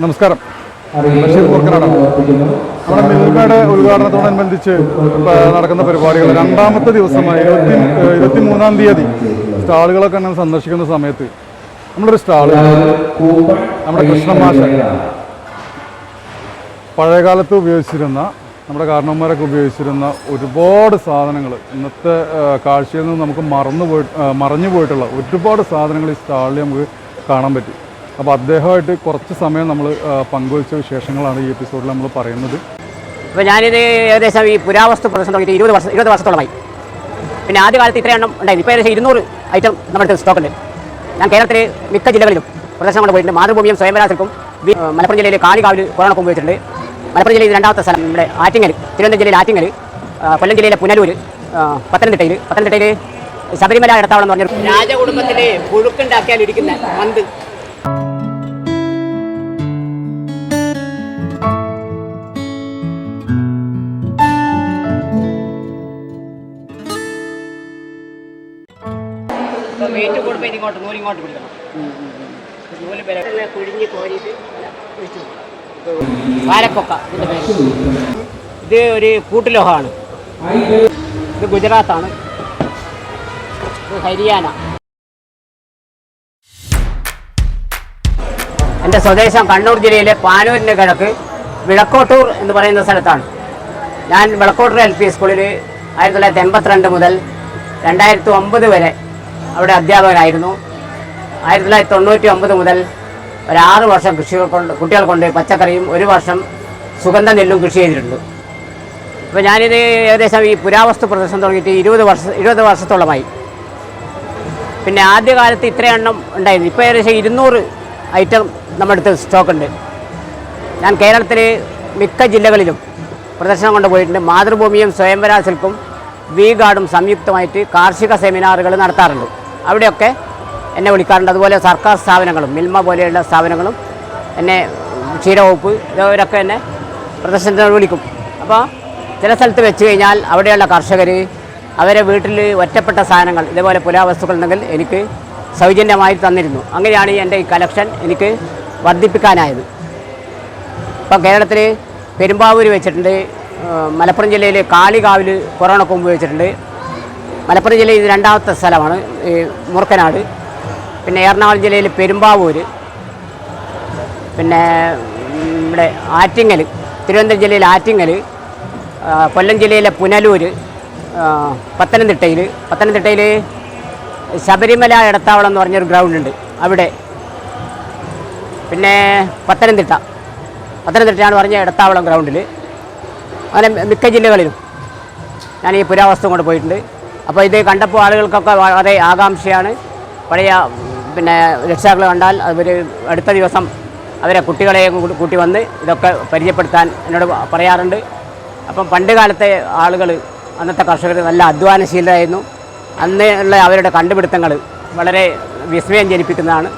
നമസ്കാരം. ബഷീർ കൂർക്കനാടാണ് നമ്മുടെ മിൽമയുടെ ഉദ്ഘാടനത്തോടനുബന്ധിച്ച് നടക്കുന്ന പരിപാടികൾ. രണ്ടാമത്തെ ദിവസമായ ഇരുപത്തി ഇരുപത്തി മൂന്നാം തീയതി സ്റ്റാളുകളൊക്കെ ഞാൻ സന്ദർശിക്കുന്ന സമയത്ത് നമ്മളൊരു സ്റ്റാൾ. നമ്മുടെ കൃഷ്ണമാശ പഴയകാലത്ത് ഉപയോഗിച്ചിരുന്ന നമ്മുടെ കാരണവന്മാരൊക്കെ ഉപയോഗിച്ചിരുന്ന ഒരുപാട് സാധനങ്ങൾ ഇന്നത്തെ കാഴ്ചയിൽ നിന്ന് നമുക്ക് മറന്നു പോയി മറഞ്ഞു പോയിട്ടുള്ള ഒരുപാട് സാധനങ്ങൾ ഈ സ്റ്റാളിൽ നമുക്ക് കാണാൻ പറ്റി. അപ്പോൾ അദ്ദേഹമായിട്ട് കുറച്ച് സമയം നമ്മൾ പങ്കുവച്ച വിശേഷങ്ങളാണ് ഈ എപ്പിസോഡിൽ നമ്മൾ പറയുന്നത്. അപ്പോൾ ഞാനിത് ഏകദേശം ഈ പുരാവസ്തു പ്രദർശനം തുടങ്ങിയിട്ട് ഇരുപത് വർഷം ഇരുപത് വർഷത്തോളമായി. പിന്നെ ആദ്യ കാലത്ത് ഇത്രയും എണ്ണം ഉണ്ടായിരുന്നു. ഇപ്പോൾ ഏകദേശം ഇരുന്നൂറ് ഐറ്റം നമ്മുടെ അടുത്ത് സ്റ്റോക്ക് ഉണ്ട്. ഞാൻ കേരളത്തിൽ മിക്ക ജില്ലകളിലും പ്രദർശനം കൊണ്ട് പോയിട്ടുണ്ട്. മാതൃഭൂമിയും സ്വയംവരാശിൽക്കും വി- മലപ്പുറം ജില്ലയിൽ കാളികാവിൽ കൊറോണ പോയിട്ടുണ്ട്. മലപ്പുറം ജില്ലയിൽ രണ്ടാമത്തെ സ്ഥലം നമ്മുടെ ആറ്റിങ്ങൽ തിരുവനന്തപുരം ജില്ലയിലെ ആറ്റിങ്ങൽ കൊല്ലം ജില്ലയിലെ പുനലൂർ പത്തനംതിട്ടയിൽ പത്തനംതിട്ടയിൽ ശബരിമല ഇടത്താവളം എന്ന് പറഞ്ഞ രാജകുടുംബത്തിലെ പുഴുക്കുണ്ടാക്കിയാൽ ഇരിക്കുന്ന മന്ത്. വെയിറ്റ് കൊടുപ്പോൾ ഇങ്ങോട്ട് നൂൽ ഇങ്ങോട്ട് പിടിക്കണം നൂൽ ബലം കുഴിഞ്ഞ് കോരിയിട്ട് വാരക്കൊക്ക ഇതിന്റെ പേര്. ഇത് ഒരു കൂട്ടുലോഹമാണ്. ഇത് ഗുജറാത്താണ്. ഇത് ഹരിയാന. എന്റെ സ്വദേശം കണ്ണൂർ ജില്ലയിലെ പാനൂരിന്റെ കിഴക്ക് വിളക്കോട്ടൂർ എന്ന് പറയുന്ന സ്ഥലത്താണ്. ഞാൻ വിളക്കോട്ടൂർ എൽ പി സ്കൂളിൽ ആയിരത്തി തൊള്ളായിരത്തി എൺപത്തിരണ്ട് മുതൽ രണ്ടായിരത്തി ഒമ്പത് വരെ അവിടെ അധ്യാപകനായിരുന്നു. ആയിരത്തി തൊള്ളായിരത്തി തൊണ്ണൂറ്റി ഒമ്പത് മുതൽ ഒരു ആറ് വർഷം കൃഷികൾ കൊണ്ട് കുട്ടികൾ കൊണ്ട് പച്ചക്കറിയും ഒരു വർഷം സുഗന്ധ നെല്ലും കൃഷി ചെയ്തിട്ടുണ്ട്. അപ്പോൾ ഞാനിത് ഏകദേശം ഈ പുരാവസ്തു പ്രദർശനം തുടങ്ങിയിട്ട് ഇരുപത് വർഷ ഇരുപത് വർഷത്തോളമായി. പിന്നെ ആദ്യകാലത്ത് ഇത്രയെണ്ണം ഉണ്ടായിരുന്നു. ഇപ്പോൾ ഏകദേശം ഇരുന്നൂറ് ഐറ്റം നമ്മുടെ അടുത്ത് സ്റ്റോക്ക് ഉണ്ട് ഞാൻ കേരളത്തിൽ മിക്ക ജില്ലകളിലും പ്രദർശനം കൊണ്ട് പോയിട്ടുണ്ട്. മാതൃഭൂമിയും സ്വയംവരാ സിൽക്കും വി ഗാർഡും സംയുക്തമായിട്ട് കാർഷിക സെമിനാറുകൾ നടത്താറുണ്ട്. അവിടെയൊക്കെ എന്നെ വിളിക്കാറുണ്ട്. അതുപോലെ സർക്കാർ സ്ഥാപനങ്ങളും മിൽമ പോലെയുള്ള സ്ഥാപനങ്ങളും എന്നെ ക്ഷീരവകുപ്പ് ഇവരൊക്കെ എന്നെ പ്രദർശനത്തിന് വിളിക്കും. അപ്പോൾ ചില സ്ഥലത്ത് വെച്ച് കഴിഞ്ഞാൽ അവിടെയുള്ള കർഷകർ അവരെ വീട്ടിൽ ഒറ്റപ്പെട്ട സാധനങ്ങൾ ഇതേപോലെ പുരാവസ്തുക്കൾ ഉണ്ടെങ്കിൽ എനിക്ക് സൗജന്യമായി തന്നിരുന്നു. അങ്ങനെയാണ് എന്റെ ഈ കലക്ഷൻ എനിക്ക് വർദ്ധിപ്പിക്കാനായത്. ഇപ്പം കേരളത്തിൽ പെരുമ്പാവൂർ വെച്ചിട്ടുണ്ട് മലപ്പുറം ജില്ലയിൽ കാളികാവിൽ കൊറോണ കൊമ്പ് വെച്ചിട്ടുണ്ട്. മലപ്പുറം ജില്ലയിൽ ഇത് രണ്ടാമത്തെ സ്ഥലമാണ് ഈ മുറുക്കനാട്. പിന്നെ എറണാകുളം ജില്ലയിൽ പെരുമ്പാവൂർ പിന്നെ ഇവിടെ ആറ്റിങ്ങൽ തിരുവനന്തപുരം ജില്ലയിൽ ആറ്റിങ്ങൽ കൊല്ലം ജില്ലയിലെ പുനലൂർ പത്തനംതിട്ടയിൽ പത്തനംതിട്ടയിൽ ശബരിമല ഇടത്താവളം എന്ന് പറഞ്ഞൊരു ഗ്രൗണ്ട് ഉണ്ട് അവിടെ. പിന്നെ പത്തനംതിട്ട പത്തനംതിട്ടയാണ് പറഞ്ഞ ഇടത്താവളം ഗ്രൗണ്ടിൽ അങ്ങനെ മിക്ക ജില്ലകളിലും ഞാൻ ഈ പുരാവസ്തു കൊണ്ട് പോയിട്ടുണ്ട്. അപ്പോൾ ഇത് കണ്ടപ്പോൾ ആളുകൾക്കൊക്കെ വളരെ ആകാംക്ഷയാണ്. പഴയ പിന്നെ രക്ഷാക്കൾ കണ്ടാൽ അവർ അടുത്ത ദിവസം അവരെ കുട്ടികളെയും കൂട്ടി വന്ന് ഇതൊക്കെ പരിചയപ്പെടുത്താൻ എന്നോട് പറയാറുണ്ട്. അപ്പം പണ്ട് കാലത്തെ ആളുകൾ അന്നത്തെ കർഷകർ നല്ല അധ്വാനശീലരായിരുന്നു. അന്ന് ഉള്ള അവരുടെ കണ്ടുപിടുത്തങ്ങൾ വളരെ വിസ്മയം ജനിപ്പിക്കുന്നതാണ്.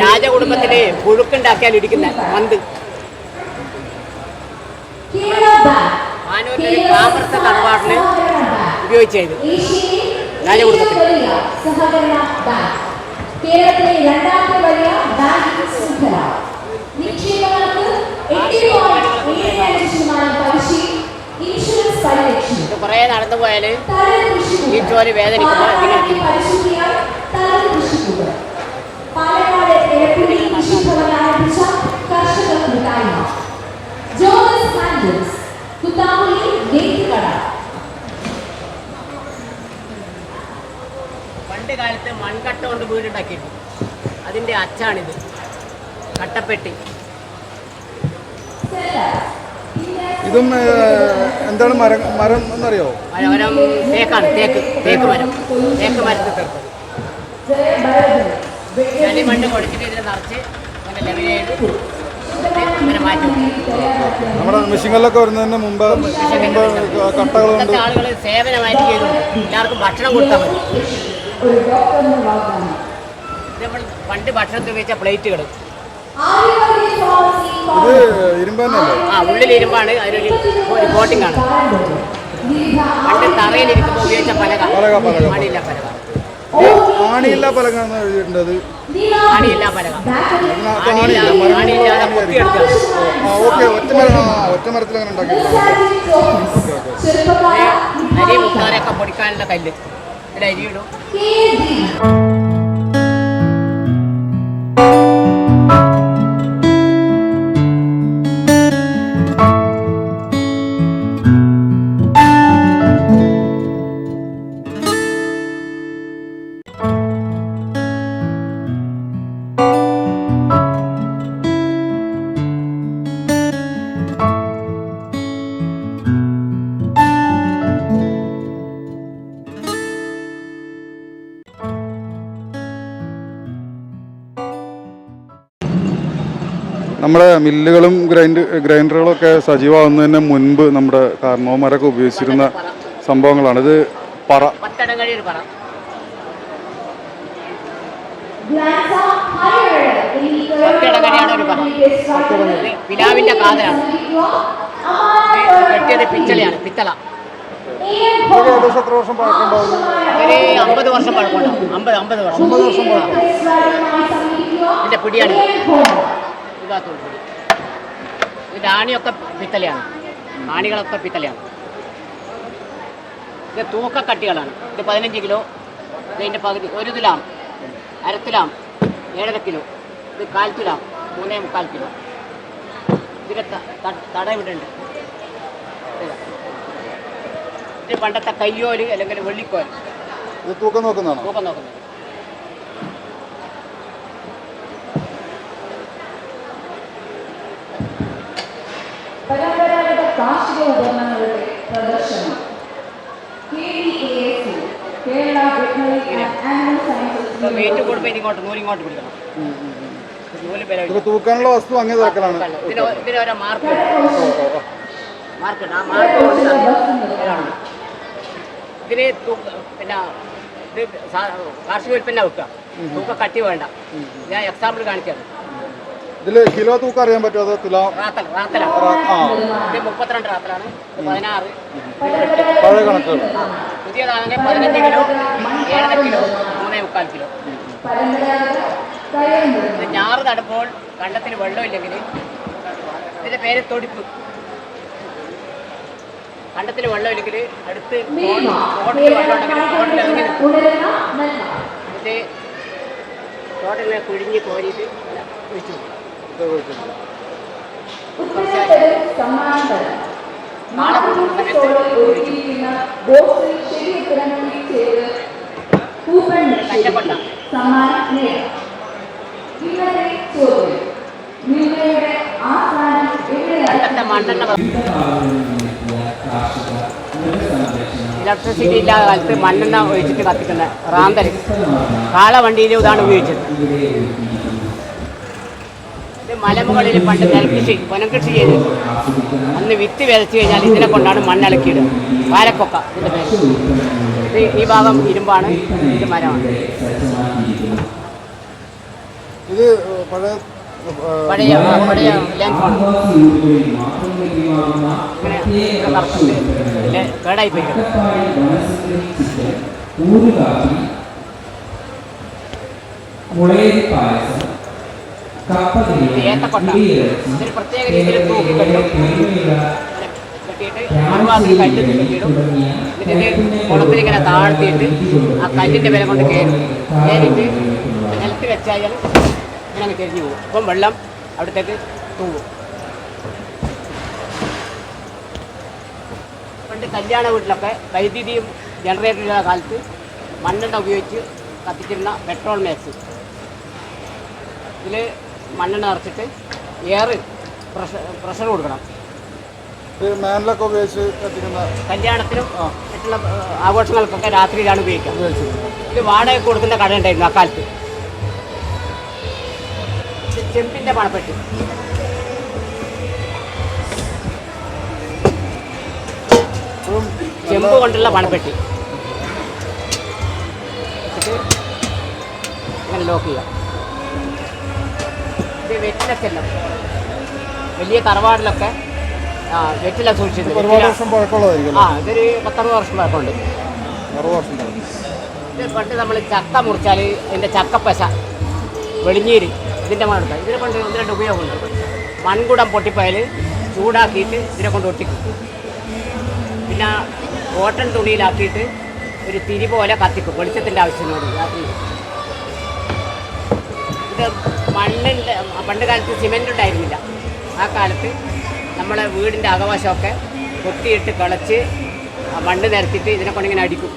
രാജകുടുംബത്തിലെ പുഴുക്കുണ്ടാക്കിയാൽ ഇരിക്കുന്ന മന്ത്. മാനൂരിലെ ഒരു കാമർത്ത തറവാട്ടിൽ ഉപയോഗിച്ചത് രാജകുടുംബത്തിൽ കേരളത്തിലെ രണ്ടാമത്തെ വലിയ ബാങ്കിംഗ് ശൃംഖല. നിക്ഷേപങ്ങൾക്ക് എട്ട് പോയിന്റ് ഏഴ് അഞ്ച് ശതമാനം പലിശ ഇൻഷുറൻസ് പരിരക്ഷ ഇത് കുറേ നടന്നു പോയാൽ കൃഷിക്കൂട് ഈ ജോലി വേദനിക്കുമ്പോൾ പാലക്കാട് കൃഷിഭവൻ ആരംഭിച്ച കർഷക കൂട്ടായ്മ. കുത്താമ്പുള്ളി പണ്ട് കാലത്ത് മൺകട്ട കൊണ്ട് വീടുണ്ടാക്കിയിരുന്നു. അതിന്റെ അച്ചാണിത്. കട്ടപ്പെട്ടി. ഇതും എന്താണ് മരം മരം എന്നറിയോ? മരം തേക്കാണ്. തേക്ക്. തേക്ക് മരം. തേക്ക് മരത്തിൽ തീർത്തത്. ചളി മണ്ണ് കൊടുത്തിട്ട് ഇതിനെ നിറച്ച് അങ്ങനെ ലെവൽ ചെയ്ത് മാറ്റി. നമ്മുടെ മെഷീനുകളിലൊക്കെ വരുന്നതിന് മുമ്പ് മുമ്പ് കട്ടകളുണ്ട്. ആളുകൾ സേവനമായിട്ട് ചെയ്തു എല്ലാവർക്കും ഭക്ഷണം കൊടുത്താൽ മതി. ഒരു ഡോക്ടറിന്റെ വാഗ്ദാനം നമ്മൾ പണ്ട് ഭക്ഷണത്തിൽ വെച്ച പ്ലേറ്റുകൾ. ആ ഉള്ളിൽ ഇരുമ്പാണ് അതിനൊരു ഒരു കോട്ടിംഗ് ആണ്. പണ്ട് തറയിലിരിക്കുമ്പോൾ ഉപയോഗിച്ച പലക. പലക, പലക. പലക. ആണിയില്ല പലകാന്ന് എഴുതിയിട്ടുണ്ട് അത്. ആണിയില്ല പലക. അതിനകത്താണ് ആണിയില്ല, മരം കൊണ്ടുള്ള ആണിയില്ലാതെ ആണിയായിരിക്കും. പൊക്കിയെടുക്കുക ആ ഓക്കെ ഒറ്റ മരം ആ ഒറ്റ മരത്തിൽ അങ്ങനെ അരി മുക്കാരൊക്കെ പൊടിക്കാനുള്ള കല്ല്. ഇതിൽ അരിയിടും നമ്മുടെ മില്ലുകളും ഗ്രൈൻഡ് ഗ്രൈൻഡറുകളും ഒക്കെ സജീവമാകുന്നതിന് മുൻപ് നമ്മുടെ കാർണവന്മാരൊക്കെ ഉപയോഗിച്ചിരുന്ന സംഭവങ്ങളാണ്. ഇത് പറ. പിലാവിന്റെ കാതലാണ്. കെട്ടിയത് പിച്ചളയാണ് പിത്തള. എത്ര വർഷം പഴക്കമുണ്ടാവും ഒരു അമ്പത് വർഷം പഴക്കമുണ്ടാവും അമ്പത് അമ്പത് വർഷം. അമ്പത് വർഷം പഴക്കം ഇതിന്റെ പിടിയാണ്. ഇതാത്തോട് പിടി ഇതിന്റെ ആണിയൊക്കെ പിത്തലയാണ്. ആണികളൊക്കെ പിത്തലയാണ്. ഇത് തൂക്കക്കട്ടികളാണ്. ഇത് പതിനഞ്ച് കിലോ. ഇതിന്റെ പകുതി ഒരു തുലാം. അരത്തുലാം ഏഴര കിലോ. ഇത് കാൽ തുലാം. മൂന്നേ മുക്കാൽ കിലോ. ഇതിന്റെ തട ഇവിടെ ഉണ്ട് ഇത് പണ്ടത്തെ കയ്യോൽ അല്ലെങ്കിൽ വെള്ളിക്കോൽ ഇത് തൂക്കം നോക്കുന്നതാണ്? തൂക്കം നോക്കുന്നത്. പരമ്പരാഗത കാർഷിക ഉപകരണങ്ങളുടെ പ്രദർശനം. K D A S Kerala veterinary and animal sciences ഇങ്ങോട്ട് പിടിക്കണം. തൂക്കാനുള്ള വസ്തു അങ്ങേ തിരക്കലാണ് ഇതിന് പിന്നെ ഇത് കാർഷിക ഉൽപ്പന്ന വെക്കുക. തൂക്ക കട്ടി വേണ്ട. ഞാൻ എക്സാമ്പിൾ കാണിച്ചത് ഇതിൽ കിലോ തൂക്കം അറിയാൻ പറ്റുമോ അതോ മുപ്പത്തിരണ്ട് റാത്തലാണ്. പതിനാറ്. പഴയ കണക്കുകൾ ആ. പുതിയതാണെങ്കിൽ പതിനഞ്ച് കിലോ ഏഴര കിലോ മൂന്നേ മുക്കാൽ കിലോ. പരമ്പരാഗത കയറുന്നത് ഇത് ഞാറ് നടുമ്പോൾ കണ്ടത്തിന് വെള്ളമില്ലെങ്കിൽ ഇതിന്റെ പേര് തൊടിപ്പ്. കണ്ടത്തിന് വെള്ളമില്ലെങ്കിൽ അടുത്ത് തോട്ടിൽ വെള്ളം ഉണ്ടെങ്കിൽ തോട്ടിൽ ഇറങ്ങി നിൽക്കും ഉണരുന്ന നന്മ ഇത് തോട്ടിലെ കുഴിഞ്ഞ് കോരിയിട്ട് കൊടുക്കും. ഇലക്ട്രിസിറ്റി ഇല്ലാത്ത കാലത്ത് മണ്ണെണ്ണ ഒഴിച്ചിട്ട് കത്തിക്കുന്ന റാന്തൽ കാളവണ്ടിയിലും ഇതാണ് ഉപയോഗിച്ചത്. മലമുകളിൽ പണ്ട് നെൽകൃഷി പുനംകൃഷി ചെയ്തിരുന്നു അന്ന് വിത്ത് വിതച്ച് കഴിഞ്ഞാൽ ഇതിനെ കൊണ്ടാണ് മണ്ണിളക്കിയിടുക പാലക്കൊക്ക ഇതിന്റെ പേര്. ഇത് ഈ ഭാഗം ഇരുമ്പാണ് ഇത് മരമാണ്. ഇത് പഴയ പഴയ പഴയ ലാൻഡ് ഫോൺ ഇങ്ങനെ ഇങ്ങനെ കറക്റ്റ് ഇതിലെ കേടായി പോയി പായസം ഏത്തക്കൊട്ട ഇതൊരു പ്രത്യേക രീതിയിൽ തൂക്കി കെട്ടും കെട്ടിയിട്ട് മൺവാസിൽ കല്ല് കെട്ടിയിടും എന്നിട്ട് ഇത് കുളത്തിലിങ്ങനെ താഴ്ത്തിയിട്ട് ആ കല്ലിന്റെ വില കൊണ്ട് കയറും. കയറിയിട്ട് നിലത്ത് വെച്ചാൽ ഇങ്ങനെ അങ്ങ് തിരിഞ്ഞു പോകും. അപ്പം വെള്ളം അവിടത്തേക്ക് തൂവും പണ്ട് കല്യാണ വീട്ടിലൊക്കെ വൈദ്യുതിയും ജനറേറ്ററുള്ള കാലത്ത് മണ്ണെണ്ണ ഉപയോഗിച്ച് കത്തിച്ചിരുന്ന പെട്രോൾ മാക്സ് ഇതിൽ മണ്ണെണ്ണ നിറച്ചിട്ട് എയർ പ്രഷർ പ്രഷർ കൊടുക്കണം. മാനിലൊക്കെ ഉപയോഗിച്ച് കത്തിക്കുന്ന കല്യാണത്തിനും മറ്റുള്ള ആഘോഷങ്ങൾക്കൊക്കെ രാത്രിയിലാണ് ഉപയോഗിക്കുക. ഇത് വാടക കൊടുക്കുന്ന കട ഉണ്ടായിരുന്നു അക്കാലത്ത് ചെമ്പിന്റെ ചെമ്പിന്റെ പണപ്പെട്ടി. ചെമ്പ് കൊണ്ടുള്ള പണപ്പെട്ടി. അങ്ങനെ ലോക്ക് ചെയ്യാം ഇത് വെറ്റില ചെല്ലം വലിയ തറവാടിലൊക്കെ ആ വെറ്റില സൂക്ഷിച്ചത്. ഒരുപാട് വർഷം പഴക്കമുള്ളതായിരിക്കും ആ ഇതൊരു പത്തറുപത് വർഷം പഴക്കമുണ്ട്. അറുപത് വർഷം ഇത് പണ്ട് നമ്മൾ ചക്ക മുറിച്ചാൽ ഇതിന്റെ ചക്കപ്പശ വെളിഞ്ഞീര് ഇതിന്റെ മണം ഇതിനെ കൊണ്ട് ഒന്ന് രണ്ട് ഉപയോഗമുണ്ട്. മൺകുടം പൊട്ടിപ്പോയാൽ ചൂടാക്കിയിട്ട് ഇതിനെ കൊണ്ട് ഒട്ടിക്കും. പിന്നെ കോട്ടൺ തുണിയിലാക്കിയിട്ട് ഒരു തിരി പോലെ കത്തിക്കും. വെളിച്ചത്തിന്റെ ആവശ്യത്തിനോട് രാത്രി. ഇത് മണ്ണിന്റെ പണ്ട് കാലത്ത് സിമെന്റ് ഉണ്ടായിരുന്നില്ല. ആ കാലത്ത് നമ്മളെ വീടിന്റെ അകവശമൊക്കെ കൊത്തിയിട്ട് കിളച്ച് മണ്ണ് നിരത്തിയിട്ട് ഇതിനെ കൊണ്ടിങ്ങനെ അടിക്കും.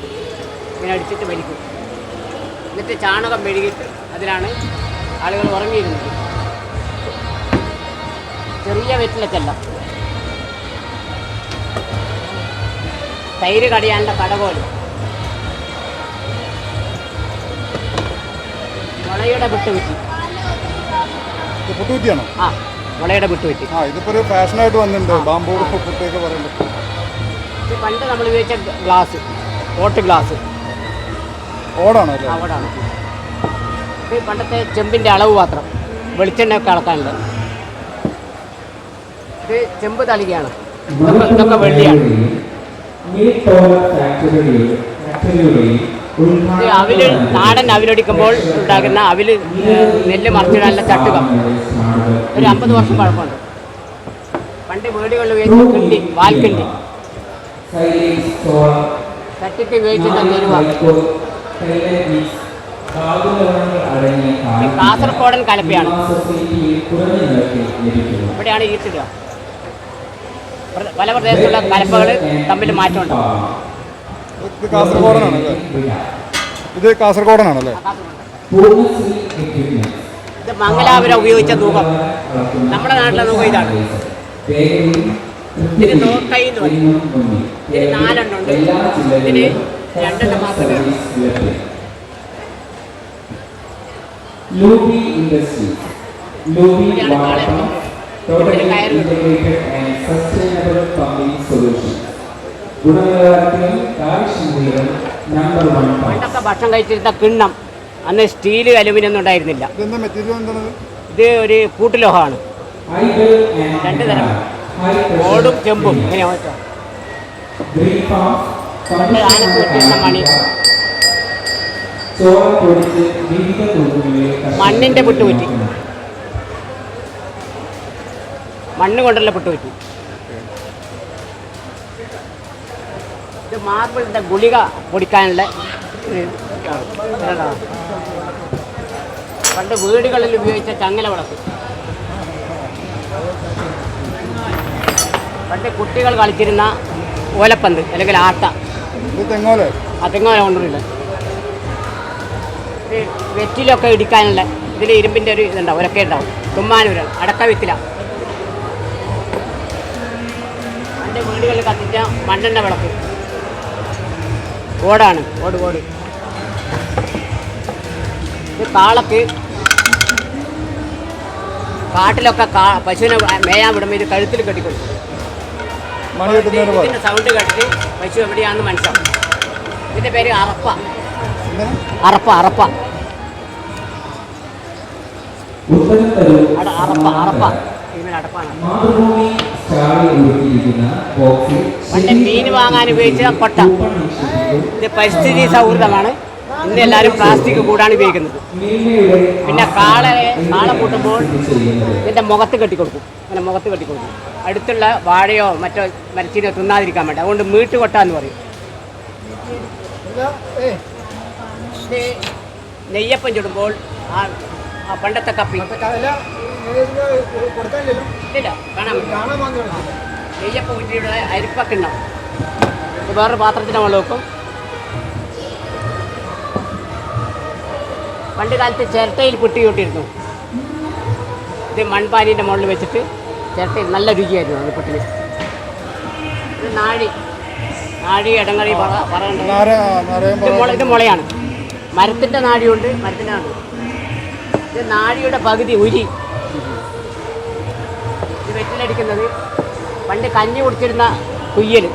ഇങ്ങനെ അടിച്ചിട്ട് വലിക്കും. എന്നിട്ട് ചാണകം മെഴുകിയിട്ട് അതിലാണ് ആളുകൾ ഉറങ്ങിയിരുന്നത്. ചെറിയ വെറ്റിലച്ചല്ല തൈര് കടിയാനുള്ള കടകോൽ മുളയുടെ വിട്ടുവിറ്റി ഇത് പുട്ടുകുറ്റിയാണോ? ആ മുളയുടെ പുട്ടുകുറ്റി. ആ ഇതിപ്പോ ഒരു ഫാഷനായിട്ട് വന്നിട്ടുണ്ട്. ബാംബൂ പുട്ടൊക്കെ പറയുമ്പോൾ ഇത് പണ്ട് നമ്മൾ ഉപയോഗിച്ച ഗ്ലാസ് ഓട്ട് ഗ്ലാസ്. ഓടാണോ അല്ലേ? ഓടാണ്. ഇത് പണ്ടത്തെ ചെമ്പിന്റെ അളവ് പാത്രം വെളിച്ചെണ്ണയൊക്കെ അളക്കാനുണ്ട് ഇത് ചെമ്പ് തളികയാണ്. ഇതൊക്കെ ഇതൊക്കെ വെള്ളിയാണ്. അവിൽ നാടൻ അവിലൊടിക്കുമ്പോൾ ഉണ്ടാകുന്ന അവിൽ നെല്ല് മറിച്ചിടാനുള്ള ചട്ടുകം. ഒരു അമ്പത് വർഷം പഴക്കമുണ്ട്. പണ്ട് വീടുകളിൽ ഉപയോഗിച്ച കിണ്ടി വാൽക്കിണ്ടി തട്ടിട്ട് ഉപയോഗിച്ചിരുന്ന തെരുവ കാസർഗോഡൻ കലപ്പയാണ്. ഇവിടെയാണ് ഈ പ്ര- പല പ്രദേശത്തുള്ള കലപ്പകൾ തമ്മിൽ മാറ്റമുണ്ട്. ഇത് കാസർഗോഡനാണല്ലേ? ഇത് കാസർഗോഡനാണല്ലേ? ഇത് മംഗലാപുരം ഉപയോഗിച്ച തൂക്കം. നമ്മുടെ നാട്ടിലെ തൂക്കം ഇതാണ്. ഇതിന് തോക്കൈ എന്ന് പറയും. ഇതിന് നാലെണ്ണം ഉണ്ട് ഇതിന് രണ്ടെണ്ണം മാത്രമേ ലൂബി ഇൻഡസ്ട്രി ലൂബി വാട്ടർ ഇവിടെയാണ് ഇന്റഗ്രേറ്റഡ് ആൻഡ് സസ്റ്റൈനബിൾ പണ്ടൊക്കെ ഭക്ഷണം കഴിച്ചിരുന്ന കിണ്ണം അന്ന് സ്റ്റീൽ അലുമിനിയം ഒന്നും ഉണ്ടായിരുന്നില്ല. ഇതെന്താ മെറ്റീരിയൽ എന്താണ് ഇത് ഒരു കൂട്ടുലോഹമാണ് രണ്ട് തരം. ഓടും ചെമ്പും. ഇങ്ങനെ പണ്ട് ആനക്ക് വെട്ടിയിരുന്ന മണി. മണ്ണിന്റെ പുട്ടുപറ്റി. മണ്ണ് കൊണ്ടുള്ള പുട്ടുപറ്റി ഇത് മാർബിളിന്റെ ഗുളിക പൊടിക്കാനുള്ള പണ്ട് വീടുകളിൽ ഉപയോഗിച്ച ചങ്ങല വിളക്ക് പണ്ട് കുട്ടികൾ കളിച്ചിരുന്ന ഓലപ്പന്ത് അല്ലെങ്കിൽ ആട്ട. തെങ്ങോലെ? അതെങ്ങനെ കൊണ്ടുവരില്ല. ഇത് വെറ്റിലൊക്കെ ഇടിക്കാനുള്ള ഇതിൽ ഇരുമ്പിന്റെ ഒരു ഇതുണ്ടാവും ഒരൊക്കെ ഉണ്ടാവും. തുമ്മാനൂരൽ അടക്ക വിത്തില പണ്ട് വീടുകളിൽ കത്തിച്ച മണ്ണെണ്ണ വിളക്ക്. ഓടാണ്. ഓട് ഓട്. ഇത് കാളക്ക് കാട്ടിലൊക്കെ കാ പശുവിനെ മേയാൻ വിടുമ്പോൾ ഇത് കഴുത്തിൽ കെട്ടിക്കൊടുക്കും. ഇതിന്റെ സൗണ്ട് കേട്ടിട്ട് പശു എവിടെയാണെന്ന് മനസ്സിലാവും. ഇതിന്റെ പേര് അറപ്പ. അറപ്പ അറപ്പ. അറപ്പ അറപ്പ. ഇങ്ങനെ അടപ്പാണ്. പണ്ട് മീൻ വാങ്ങാൻ ഉപയോഗിച്ച കൊട്ട. ഇത് പരിസ്ഥിതി സൗഹൃദമാണ്. ഇന്ന് എല്ലാവരും പ്ലാസ്റ്റിക് കൂടാണ് ഉപയോഗിക്കുന്നത്. പിന്നെ കാളയെ കാള കൂട്ടുമ്പോൾ ഇതിന്റെ ഇതിന്റെ മുഖത്ത് കെട്ടിക്കൊടുക്കും. ഇങ്ങനെ മുഖത്ത് കെട്ടിക്കൊടുക്കും. അടുത്തുള്ള വാഴയോ മറ്റോ മരച്ചീനോ തിന്നാതിരിക്കാൻ വേണ്ട. അതുകൊണ്ട് മീട്ട് കൊട്ട എന്ന് പറയും. നെയ്യപ്പം ചുടുമ്പോൾ ആ പണ്ടത്തെ കപ്പി. ഇല്ല കാണാൻ പറ്റും. നെയ്യപ്പം കുറ്റിയുടെ അരിപ്പക്കിണ്ണം ഇത് വേറൊരു പാത്രത്തിന് നമ്മൾ വെക്കും. പണ്ട് കാലത്ത് ചിരട്ടയിൽ പുട്ടി കൂട്ടിയിരുന്നു. ഇത് മൺപാനീന്റെ മുകളിൽ വെച്ചിട്ട് ചിരട്ടയിൽ നല്ല രുചിയായിരുന്നു അത് പുട്ടിന്. നാഴി നാഴി ഇടങ്ങറി പറ ഇത് മുള ഇത് മുളയാണ്. മരത്തിന്റെ നാഴിയുണ്ട് മരത്തിന്റെ ഇത് നാഴിയുടെ പകുതി ഉരി. ഇത് വെറ്റിലടിക്കുന്നത്. പണ്ട് കഞ്ഞി കുടിച്ചിരുന്ന കുയ്യൽ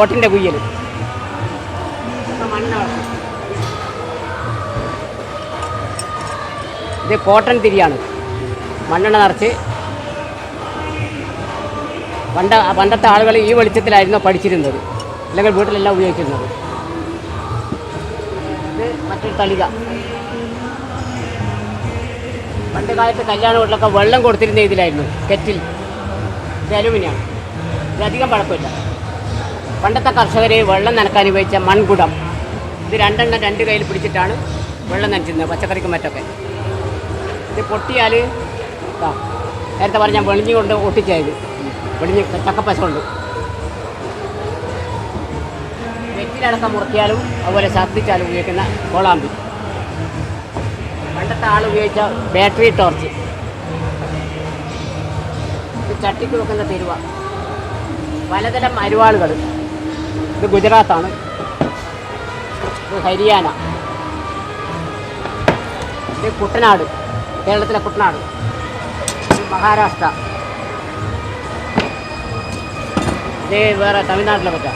ഓട്ടിന്റെ കുയ്യൽ ഇതൊക്കെ മണ്ണ് വളർത്തും. ഇത് കോട്ടൺ തിരിയാണ്. മണ്ണെണ്ണ നിറച്ച്. പണ്ട പണ്ടത്തെ ആളുകൾ ഈ വെളിച്ചത്തിലായിരുന്നു പഠിച്ചിരുന്നത്. അല്ലെങ്കിൽ വീട്ടിലെല്ലാം ഉപയോഗിക്കുന്നത് ഇത് മറ്റൊരു തളിക. പണ്ട് കാലത്ത് കല്യാണ വീട്ടിലൊക്കെ വെള്ളം കൊടുത്തിരുന്ന ഇതിലായിരുന്നു കെറ്റിൽ. ഇത് അലുമിനിയാണ് ഇതധികം പഴക്കമില്ല. പണ്ടത്തെ കർഷകർ വെള്ളം നനക്കാൻ ഉപയോഗിച്ച മൺകുടം. ഇത് രണ്ടെണ്ണം രണ്ട് കയ്യിൽ പിടിച്ചിട്ടാണ് വെള്ളം നനച്ചിരുന്നത് പച്ചക്കറിക്കും മറ്റൊക്കെ. ഇത് പൊട്ടിയാൽ നേരത്തെ പറഞ്ഞ വെളിഞ്ഞ് കൊണ്ട് ഒട്ടിച്ചായത് വെളിഞ്ഞ് ചക്കപ്പശ കൊണ്ട്. വെറ്റിലടക്കം മുറുക്കിയാലും അതുപോലെ ഛർദ്ദിച്ചാലും ഉപയോഗിക്കുന്ന കോളാമ്പി. പണ്ടത്തെ ആൾ ഉപയോഗിച്ച ബാറ്ററി ടോർച്ച് ചട്ടിക്ക് വെക്കുന്ന തിരുവ. പലതരം അരുവാളുകൾ. ഇത് ഗുജറാത്താണ്. ഇത് ഹരിയാന. ഇത് കുട്ടനാട്. കേരളത്തിലെ കുട്ടനാട്. ഇത് മഹാരാഷ്ട്ര. ഇത് വേറെ തമിഴ്നാട്ടിലെ പറ്റ.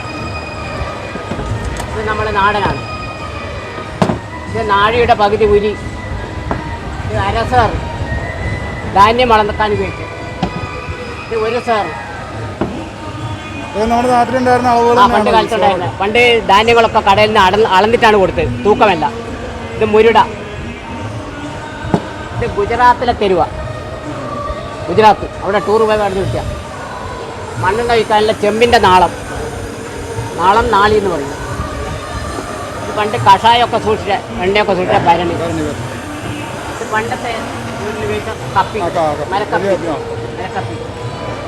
ഇത് നമ്മുടെ നാടനാണ്. ഇത് നാഴിയുടെ പകുതി ഉരി. ഇത് അര സാർ ധാന്യം വളർത്താൻ ഉപയോഗിക്കും ഇത് ഒരു സാർ നമ്മുടെ നാട്ടിലുണ്ടായിരുന്ന അളവുകൾ പണ്ട് കാലത്തുണ്ടായിരുന്നത് പണ്ട് ധാന്യങ്ങളൊക്കെ കടയിൽ നിന്ന് അടന്ന് അളന്നിട്ടാണ് കൊടുത്തത്. തൂക്കമല്ല. ഇത് മുരുട. ഇത് ഗുജറാത്തിലെ തെരുവ. ഗുജറാത്ത്. അവിടെ ടൂർ പോയി നടന്നു കിട്ടിയ. മണ്ണെണ്ണ വിൽക്കാനുള്ള ചെമ്പിന്റെ നാളം. നാളം നാളി എന്ന് പറയും ഇത് പണ്ട് കഷായമൊക്കെ സൂക്ഷിച്ച എണ്ണയൊക്കെ സൂക്ഷിച്ച ഇത് പണ്ടത്തെ കപ്പി. മരക്കപ്പി കപ്പി, മരക്കപ്പി.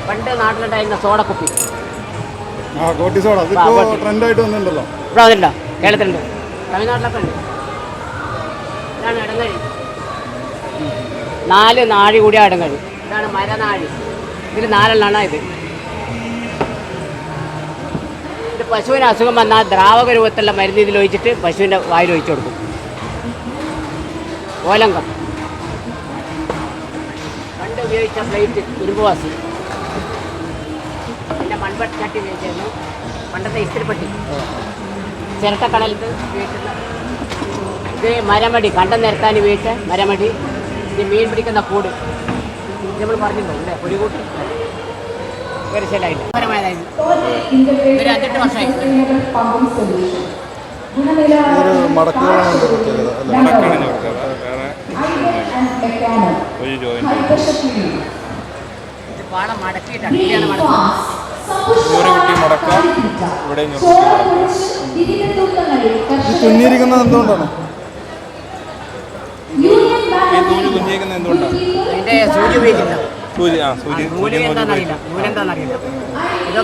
പണ്ട് നാട്ടിലുണ്ടായിരുന്ന സോഡക്കുപ്പി. ഇവിടെ അതുണ്ടോ കേരളത്തിലുണ്ട്. തമിഴ്നാട്ടിലൊക്കെ ഉണ്ട്. ഇതാണ് ഇടങ്ങഴി. നാല് നാഴി കൂടിയ ഇടങ്ങഴി. ഇതാണ് മരനാഴി. ഇതിൽ നാലെണ്ണാണ് ഇത്? ഇത് പശുവിന് അസുഖം വന്നാൽ ദ്രാവക രൂപത്തിലുള്ള മരുന്ന് ഇതിൽ ഒഴിച്ചിട്ട് പശുവിന്റെ വായിൽ ഒഴിച്ചു കൊടുക്കും. ഓലങ്കം. ഉപയോഗിച്ച പ്ലേറ്റ് ഇരുമ്പുവാസി പിന്നെ മൺപട്ടി ഉപയോഗിച്ചിരുന്നു പണ്ടത്തെ ഇസ്തിരിപ്പട്ടി. ചിരട്ടക്കടലത്ത് ഉപയോഗിക്കുന്ന ഇത് മരമടി കണ്ടം നിരത്താൻ ഉപയോഗിച്ച മരമടി. ഇത് മീൻ പിടിക്കുന്ന കൂട്. ഇത് നമ്മൾ പറഞ്ഞിട്ടുണ്ടോ അല്ലേ? ഒരു കൂട്ട് ഒരു അഞ്ചെട്ട് വർഷമായി. സൊല്യൂഷൻ ഗുണനിലവാരം മടക്കുകളാണ് പ്രത്യേകത നൂറ് കുട്ടി മടക്കാം. ഇവിടെ തുന്നിയിരിക്കുന്നത് എന്തുകൊണ്ടാണ്? ഈ നൂൽ കുഞ്ഞിയേക്കുന്നത് എന്തുകൊണ്ടാണ്? സൂര്യ ആ സൂര്യ സൂര്യ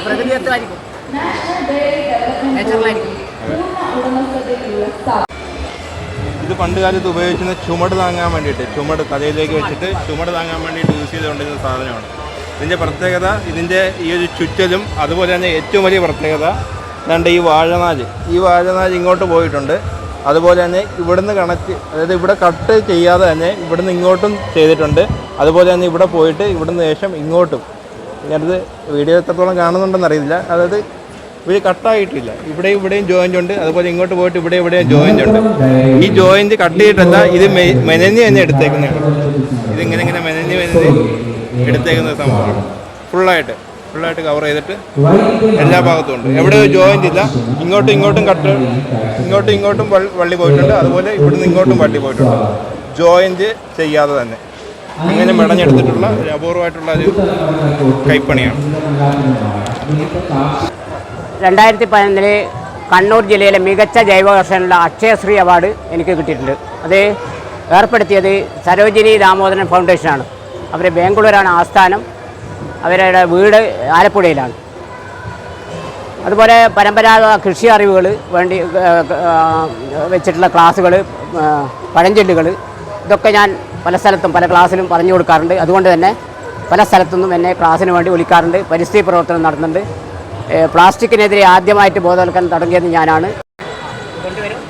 പ്രകൃതിദത്തമായിരിക്കും നാഷണൽ ഡയറി ഡെവലപ്മെന്റ് ഉടമസ്ഥതയിലുള്ള സ്ഥാപനം. ഇത് പണ്ട് കാലത്ത് ഉപയോഗിക്കുന്ന ചുമട് താങ്ങാൻ വേണ്ടിയിട്ട് ചുമട് തലയിലേക്ക് വെച്ചിട്ട് ചുമട് താങ്ങാൻ വേണ്ടിയിട്ട് യൂസ് ചെയ്തുകൊണ്ടിരുന്ന സാധനമാണ്. ഇതിന്റെ പ്രത്യേകത ഇതിന്റെ ഈ ഒരു ചുറ്റലും അതുപോലെ തന്നെ ഏറ്റവും വലിയ പ്രത്യേകത രണ്ട് ഈ വാഴനാല് ഈ വാഴനാല് ഇങ്ങോട്ട് പോയിട്ടുണ്ട്. അതുപോലെ തന്നെ ഇവിടുന്ന് കണക്ട് അതായത് ഇവിടെ കട്ട് ചെയ്യാതെ തന്നെ ഇവിടുന്ന് ഇങ്ങോട്ടും ചെയ്തിട്ടുണ്ട്. അതുപോലെ തന്നെ ഇവിടെ പോയിട്ട് ഇവിടുന്ന് ശേഷം ഇങ്ങോട്ടും. ഞാനത് വീഡിയോ എത്രത്തോളം കാണുന്നുണ്ടെന്ന് അറിയില്ല അതായത് ഇവർ കട്ടായിട്ടില്ല. ഇവിടെ ഇവിടെയും ജോയിന്റ് ഉണ്ട്. അതുപോലെ ഇങ്ങോട്ട് പോയിട്ട് ഇവിടെ ഇവിടെയും ജോയിന്റ് ഉണ്ട്. ഈ ജോയിന്റ് കട്ട് ചെയ്തിട്ടല്ല ഇത് മെനഞ്ഞ് തന്നെ എടുത്തേക്കുന്നതാണ് ഇതിങ്ങനെ ഇങ്ങനെ മെനഞ്ഞ് മെനഞ്ഞ് എടുത്തേക്കുന്ന സംഭവമാണ് ഫുള്ളായിട്ട് ഫുള്ളായിട്ട് കവർ ചെയ്തിട്ട് എല്ലാ ഭാഗത്തും ഉണ്ട്. എവിടെ ജോയിന്റ് ഇല്ല. ഇങ്ങോട്ടും ഇങ്ങോട്ടും കട്ട് ഇങ്ങോട്ടും ഇങ്ങോട്ടും വള്ളി പോയിട്ടുണ്ട്. അതുപോലെ ഇവിടുന്ന് ഇങ്ങോട്ടും വള്ളി പോയിട്ടുണ്ട്. ജോയിന്റ് ചെയ്യാതെ തന്നെ. ഇങ്ങനെ മെടഞ്ഞെടുത്തിട്ടുള്ള അപൂർവമായിട്ടുള്ള ഒരു കൈപ്പണിയാണ്. രണ്ടായിരത്തി പതിനൊന്നിലെ കണ്ണൂർ ജില്ലയിലെ മികച്ച ജൈവ കർഷകനുള്ള അക്ഷയശ്രീ അവാർഡ് എനിക്ക് കിട്ടിയിട്ടുണ്ട്. അത് ഏർപ്പെടുത്തിയത് സരോജിനി ദാമോദരൻ ഫൗണ്ടേഷനാണ്. അവർ ബാംഗ്ലൂരാണ് ആസ്ഥാനം. അവരുടെ വീട് ആലപ്പുഴയിലാണ്. അതുപോലെ പരമ്പരാഗത കൃഷി അറിവുകൾ വേണ്ടി വെച്ചിട്ടുള്ള ക്ലാസ്സുകൾ പഴഞ്ചൊല്ലുകൾ ഇതൊക്കെ ഞാൻ പല സ്ഥലത്തും പല ക്ലാസ്സിലും പറഞ്ഞു കൊടുക്കാറുണ്ട്. അതുകൊണ്ട് തന്നെ പല സ്ഥലത്തുനിന്നും എന്നെ ക്ലാസ്സിന് വേണ്ടി വിളിക്കാറുണ്ട്. പരിസ്ഥിതി പ്രവർത്തനം നടത്തുന്നുണ്ട്. പ്ലാസ്റ്റിക്കിനെതിരെ ആദ്യമായിട്ട് ബോധവൽക്കരണം തുടങ്ങിയത് ഞാനാണ്. കൊണ്ടുവരും.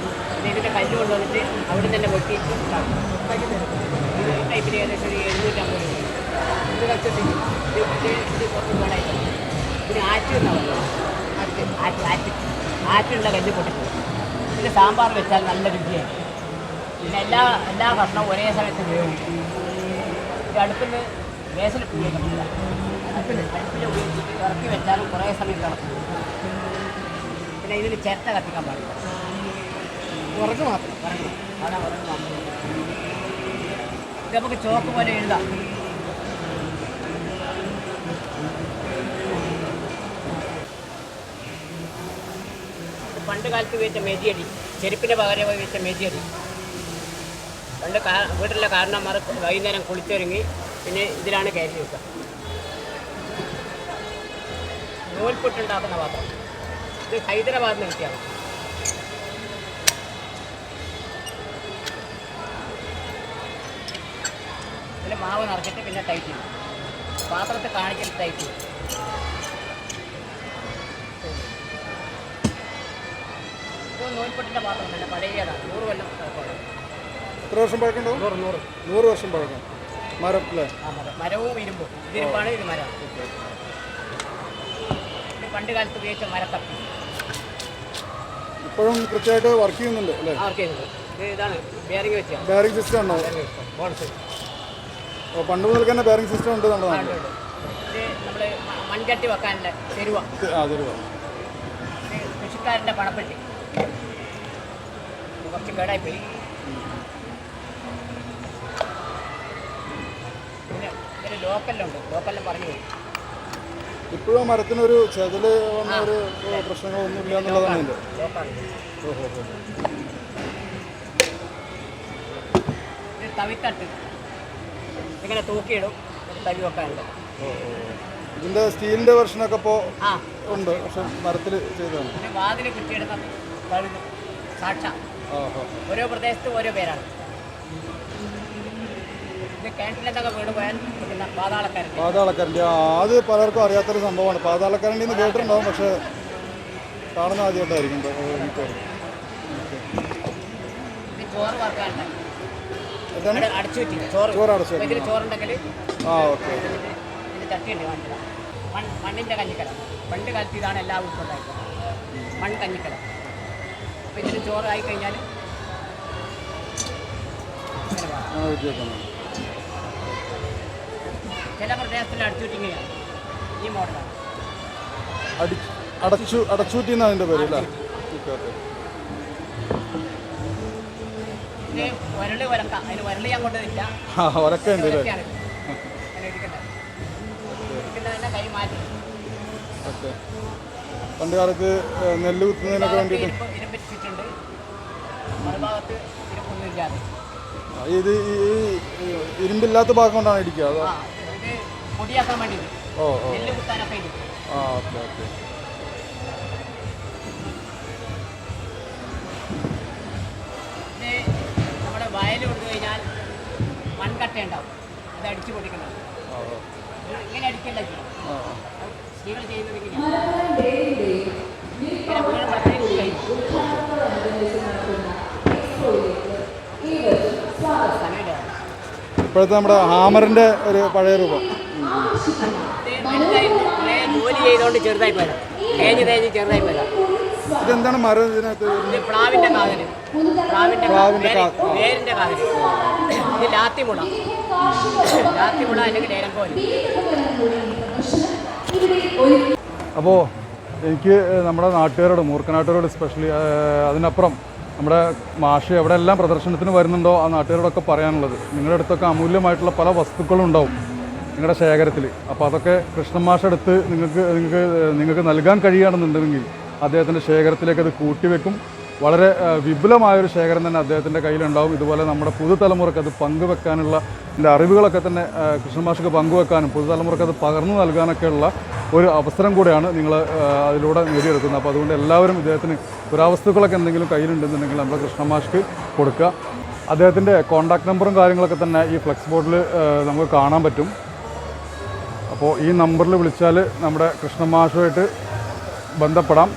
അവിടെ തന്നെ ആറ്റുള്ള കല്ല്. പൊട്ടിക്കും പിന്നെ സാമ്പാർ വെച്ചാൽ നല്ല രുചിയാണ് പിന്നെ എല്ലാ എല്ലാ ഭക്ഷണവും ഒരേ സമയത്ത് ഇത് അടുപ്പിൽ ഉപയോഗിക്കാൻ പറ്റില്ല. അടുപ്പിൽ അടുപ്പിൽ ഇറക്കി വെച്ചാലും കുറേ സമയം കിടക്കും. പിന്നെ ഇതിൽ ചിരട്ട കത്തിക്കാൻ പാടില്ല. ഉറക്ക് മാത്രം. ഉറങ്ങ് അതാണ് ഉറങ്ങ് മാത്രം. ഇത് നമുക്ക് ചോക്ക് പോലെ എഴുതാം. പണ്ട് കാലത്ത് വെച്ച മെതിയടി ചെരുപ്പിന് പകരം വെച്ച മെതിയടി പണ്ട് കാ വീട്ടിലെ കാരണന്മാർ വൈകുന്നേരം കുളിച്ചൊരുങ്ങി പിന്നെ ഇതിലാണ് കയറ്റി വെക്കുക. നൂൽപുട്ടുണ്ടാക്കുന്ന പാത്രം. ഇത് ഹൈദരാബാദിൽ നിന്ന് കിട്ടിയാണ് ഇതിൽ മാവ് നിറച്ചിട്ട് പിന്നെ ടൈറ്റ് ചെയ്യും. പാത്രത്തെ കാണിച്ചിട്ട് ടൈറ്റ് ചെയ്യും. നൂൽപുട്ടിന്റെ പാത്രം തന്നെ പഴയതാണ് നൂറ് കൊല്ലം. എത്ര വർഷം പഴക്കമുണ്ടോ? നൂറ് നൂറ്. നൂറ് വർഷം പഴക്കം. മരം അല്ലേ? മരവും ഇരുമ്പും. ഇതിരിപ്പാണ് ഇത് മരം. പണ്ട് കാലത്ത് ഉപയോഗിച്ച മരത്തപ്പി. ഇപ്പോഴും കൃത്യമായിട്ട് വർക്ക് ചെയ്യുന്നുണ്ട് അല്ലേ? വർക്ക് ചെയ്യുന്നുണ്ട്. ഇതാണ് ബെയറിംഗ് വെച്ചാൽ ബെയറിംഗ് സിസ്റ്റം ഉണ്ടോ ബോൺസ് ഓ, പണ്ട് മുതൽ തന്നെ ബെയറിംഗ് സിസ്റ്റം ഉണ്ട് നമ്മുടെ. ഇത് നമ്മൾ മൺചട്ടി വെക്കാനുള്ള തെരുവ. ആ തെരുവ. കൃഷിക്കാരന്റെ പണപ്പെട്ടി. കുറച്ച് കുറച്ച് കേടായിപ്പോയി. പിന്നെ ഇതിന് ലോക്കലുണ്ട് ലോക്കലിൽ പറഞ്ഞു പോയി. ഇപ്പോഴും മരത്തിനൊരു ചെതൽ വന്ന ഒരു പ്രശ്നങ്ങളൊന്നുമില്ല എന്നുള്ളതാണ് തവിത്തട്ട്. ഇങ്ങനെ തൂക്കിയിടും. തവി വെക്കാനുണ്ട്. ഇതിന്റെ സ്റ്റീലിന്റെ വെർഷനൊക്കെ ഇപ്പോൾ ആ. ഉണ്ട്. പക്ഷെ മരത്തിൽ ചെയ്തതാണ്. വാതിൽ സാക്ഷ. ഓരോ പ്രദേശത്തും ഓരോ പേരാണ്. ഇത് വീട് പോയാൽ പാതാളക്കരണ്ടി ആ അത് പലർക്കും അറിയാത്തൊരു സംഭവമാണ്. പാതാളക്കരണ്ടി എന്ന് കേട്ടിട്ടുണ്ടാവും പക്ഷെ കാണുന്ന ആദ്യമായിട്ടായിരിക്കും ചോറ് അടച്ചു ആ ഓക്കെ മണ്ണിന്റെ കഞ്ഞിക്കല പണ്ട് കാലത്ത് ഇതാണ് എല്ലാ വീട്ടിലും ഉണ്ടായിരുന്നത് മൺ കഞ്ഞിക്കല അപ്പോൾ ഇതിന് ചോറായി കഴിഞ്ഞാൽ ചില പ്രദേശത്തിൽ അടച്ചു വെച്ചിങ്ങനെയാണ് ഈ മോഡലാണ് അടി അടച്ചു അടച്ചൂറ്റി എന്നാണ് അതിന്റെ പേര് അല്ലേ? അതിന് ഞാൻ ആ ഒരക്കെ ഉണ്ട് അല്ലേ? പണ്ട് കാലത്ത് നെല്ല് കുത്തുന്നതിനൊക്കെ വേണ്ടിയിട്ട് ഇത് ഈ ഇരുമ്പില്ലാത്ത ഭാഗം കൊണ്ടാണ് ഇടിക്കുക അതോ? പൊടിയാക്കാൻ വേണ്ടി ഓ ഓ. നെല്ല് കുത്താനൊക്കെ ഇരിക്കും ആ ഓക്കെ ഓക്കെ. ഇത് നമ്മുടെ വയൽ കൊടുത്തു കഴിഞ്ഞാൽ മൺകട്ട ഉണ്ടാവും. അത് അടിച്ചു പൊടിക്കണം. ഇത് ഇങ്ങനെ അടിക്കണ്ട ചെയ്യും ആ. അത് സ്ത്രീകൾ ചെയ്യുന്നത് ഇങ്ങനെ ഇപ്പോഴത്തെ നമ്മുടെ ഹാമറിന്റെ ഒരു പഴയ രൂപം ഇത് വലുതായി കുറേ ജോലി ചെയ്തുകൊണ്ട് ചെറുതായി പോരാ തേഞ്ഞ് തേഞ്ഞ് ചെറുതായി പോരാ ഇതെന്താണ് മരം ഇതിനകത്ത് ഇത് പ്ലാവിന്റെ കാതൽ. പ്ലാവിന്റെ കാ- പ്ലാവിന്റെ വേര്- കാ-. വേരിന്റെ കാതൽ. ഇത് ലാത്തിമുള ലാത്തിമുള അല്ലെങ്കിൽ നേരങ്കോൽ അപ്പോൾ എനിക്ക് നമ്മുടെ നാട്ടുകാരോട് മൂർക്കനാട്ടുകാരോട് സ്പെഷ്യലി അതിനപ്പുറം നമ്മുടെ മാഷ് എവിടെയെല്ലാം പ്രദർശനത്തിന് വരുന്നുണ്ടോ ആ നാട്ടുകാരോടൊക്കെ പറയാനുള്ളത്. നിങ്ങളുടെ അടുത്തൊക്കെ അമൂല്യമായിട്ടുള്ള പല വസ്തുക്കളും ഉണ്ടാവും നിങ്ങളുടെ ശേഖരത്തിൽ. അപ്പോൾ അതൊക്കെ കൃഷ്ണമാഷെടുത്ത് നിങ്ങൾക്ക് നിങ്ങൾക്ക് നിങ്ങൾക്ക് നൽകാൻ കഴിയുകയാണെന്നുണ്ടെങ്കിൽ അദ്ദേഹത്തിന്റെ ശേഖരത്തിലേക്ക് അത് കൂട്ടിവെക്കും വളരെ വിപുലമായൊരു ശേഖരം തന്നെ അദ്ദേഹത്തിന്റെ കയ്യിലുണ്ടാവും. ഇതുപോലെ നമ്മുടെ പുതുതലമുറയ്ക്ക് അത് പങ്കുവെക്കാനുള്ള അറിവുകളൊക്കെ തന്നെ കൃഷ്ണമാഷക്ക് പങ്കുവെക്കാനും പുതുതലമുറയ്ക്ക് അത് പകർന്നു നൽകാനൊക്കെയുള്ള ഒരു അവസരം കൂടെയാണ് നിങ്ങൾ അതിലൂടെ നേടിയെടുക്കുന്നത്. അപ്പോൾ അതുകൊണ്ട് എല്ലാവരും ഇദ്ദേഹത്തിന് പുരാവസ്തുക്കളൊക്കെ എന്തെങ്കിലും കയ്യിലുണ്ടെന്നുണ്ടെങ്കിൽ നമ്മുടെ കൃഷ്ണമാഷ്ക്ക് കൊടുക്കുക. അദ്ദേഹത്തിന്റെ കോൺടാക്ട് നമ്പറും കാര്യങ്ങളൊക്കെ തന്നെ ഈ ഫ്ലെക്സ് ബോർഡിൽ നമുക്ക് കാണാൻ പറ്റും. അപ്പോൾ ഈ നമ്പറിൽ വിളിച്ചാൽ നമ്മുടെ കൃഷ്ണമാഷുമായിട്ട് ബന്ധപ്പെടാം.